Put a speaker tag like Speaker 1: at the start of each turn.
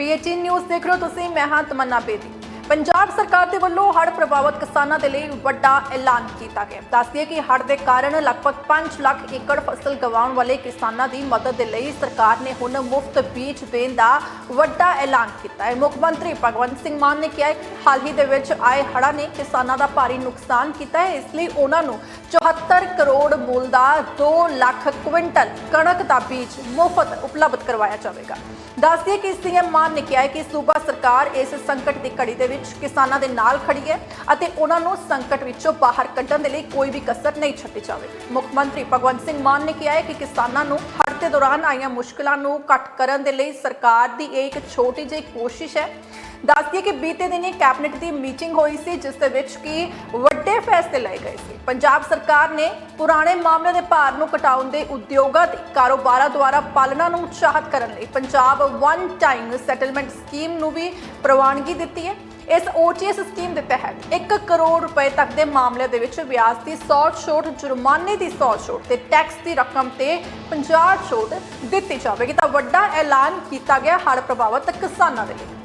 Speaker 1: ਪੀਐਚਈ news ਦੇਖ ਰਹੇ ਹੋ ਤੁਸੀਂ ਮੈਂ ਹਾਂ ਤਮੰਨਾ ਬੇਦੀ ਪੰਜਾਬ ਸਰਕਾਰ ਦੇ ਵੱਲੋਂ ਹੜ੍ਹ ਪ੍ਰਭਾਵਿਤ ਕਿਸਾਨਾਂ ਦੇ ਲਈ ਵੱਡਾ ਐਲਾਨ ਕੀਤਾ ਗਿਆ। ਦੱਸਦੀਏ ਕਿ ਹੜ੍ਹ ਦੇ ਕਾਰਨ ਲਗਭਗ 5 ਲੱਖ ਏਕੜ ਫਸਲ ਗਵਾਉਣ ਵਾਲੇ ਕਿਸਾਨਾਂ ਦੀ ਮਦਦ ਦੇ ਲਈ ਸਰਕਾਰ ਨੇ ਹੁਣ ਮੁਫਤ ਬੀਜ ਦੇਣ ਦਾ ਵੱਡਾ ਐਲਾਨ ਕੀਤਾ ਹੈ। ਮੁੱਖ ਮੰਤਰੀ ਭਗਵੰਤ ਸਿੰਘ ਮਾਨ ਨੇ ਕਿਹਾ ਕਿ ਹਾਲ ਹੀ ਦੇ ਵਿੱਚ ਆਏ ਹੜ੍ਹਾਂ ਨੇ ਕਿਸਾਨਾਂ ਦਾ ਭਾਰੀ ਨੁਕਸਾਨ ਕੀਤਾ ਹੈ। ਇਸ ਲਈ ਉਹਨਾਂ ਨੂੰ 74 ਕਰੋੜ ਮੁੱਲ ਦਾ 2 ਲੱਖ ਕੁਇੰਟਲ ਕਣਕ ਦਾ ਬੀਜ ਮੁਫਤ ਉਪਲਬਧ ਕਰਵਾਇਆ ਜਾਵੇਗਾ। ਦੱਸਦੀਏ ਕਿ ਸੀਐਮ ਮਾਨ ਨੇ ਕਿਹਾ ਕਿ ਸੂਬਾ ਸਰਕਾਰ ਇਸ ਸੰਕਟ ਦੀ ਘੜੀ ਦੇ ਵਿੱਚ ਕਿਸਾਨਾਂ ਦੇ ਨਾਲ ਖੜੀ ਹੈ ਅਤੇ ਉਹਨਾਂ ਨੂੰ ਸੰਕਟ ਵਿੱਚੋਂ ਬਾਹਰ ਕੱਢਣ ਦੇ ਲਈ ਕੋਈ ਵੀ ਕਸਰ ਨਹੀਂ ਛੱਡੀ ਜਾਵੇਗੀ ਮੁੱਖ ਮੰਤਰੀ ਭਗਵੰਤ ਸਿੰਘ ਮਾਨ ਨੇ ਕਿਹਾ ਹੈ ਕਿ ਕਿਸਾਨਾਂ ਨੂੰ ਹੜ੍ਹ ਦੇ ਦੌਰਾਨ ਆਈਆਂ ਮੁਸ਼ਕਲਾਂ ਨੂੰ ਘੱਟ ਕਰਨ ਦੇ ਲਈ ਸਰਕਾਰ ਦੀ ਇਹ ਇੱਕ ਛੋਟੀ ਜਿਹੀ ਕੋਸ਼ਿਸ਼ ਹੈ। ਦੱਸਦੀਏ ਕਿ ਬੀਤੇ ਦਿਨੀ ਕੈਬਨਿਟ ਦੀ ਮੀਟਿੰਗ ਹੋਈ ਸੀ, ਜਿਸ ਦੇ ਵਿੱਚ ਕਿ ਵੱਡੇ ਫੈਸਲੇ ਲਏ ਗਏ ਸੀ। ਪੰਜਾਬ ਸਰਕਾਰ ਨੇ ਪੁਰਾਣੇ ਮਾਮਲੇ ਦੇ ਭਾਰ ਨੂੰ ਘਟਾਉਣ ਦੇ ਉਦਯੋਗਾਂ ਦੇ ਕਾਰੋਬਾਰਾਂ ਦੁਆਰਾ ਪਾਲਣਾ ਨੂੰ ਉਤਸ਼ਾਹਿਤ ਕਰਨ ਲਈ Punjab one time settlement scheme ਨੂੰ ਵੀ ਪ੍ਰਵਾਨਗੀ ਦਿੱਤੀ ਹੈ। ਇਸ OTS ਸਕੀਮ ਦੇ ਤਹਿਤ 1 ਕਰੋੜ ਰੁਪਏ ਤੱਕ ਦੇ ਮਾਮਲੇ ਦੇ ਵਿੱਚ ਵਿਆਜ ਦੀ 100 ਛੋਟ, ਜੁਰਮਾਨੇ ਦੀ 100 ਛੋਟ ਤੇ ਟੈਕਸ ਦੀ ਰਕਮ ਤੇ 50 ਛੋਟ ਦਿੱਤੀ ਜਾਵੇਗੀ। ਤਾਂ ਵੱਡਾ ਐਲਾਨ ਕੀਤਾ ਗਿਆ ਹੜ੍ਹ ਪ੍ਰਭਾਵਿਤ ਕਿਸਾਨਾਂ ਦੇ ਲਈ।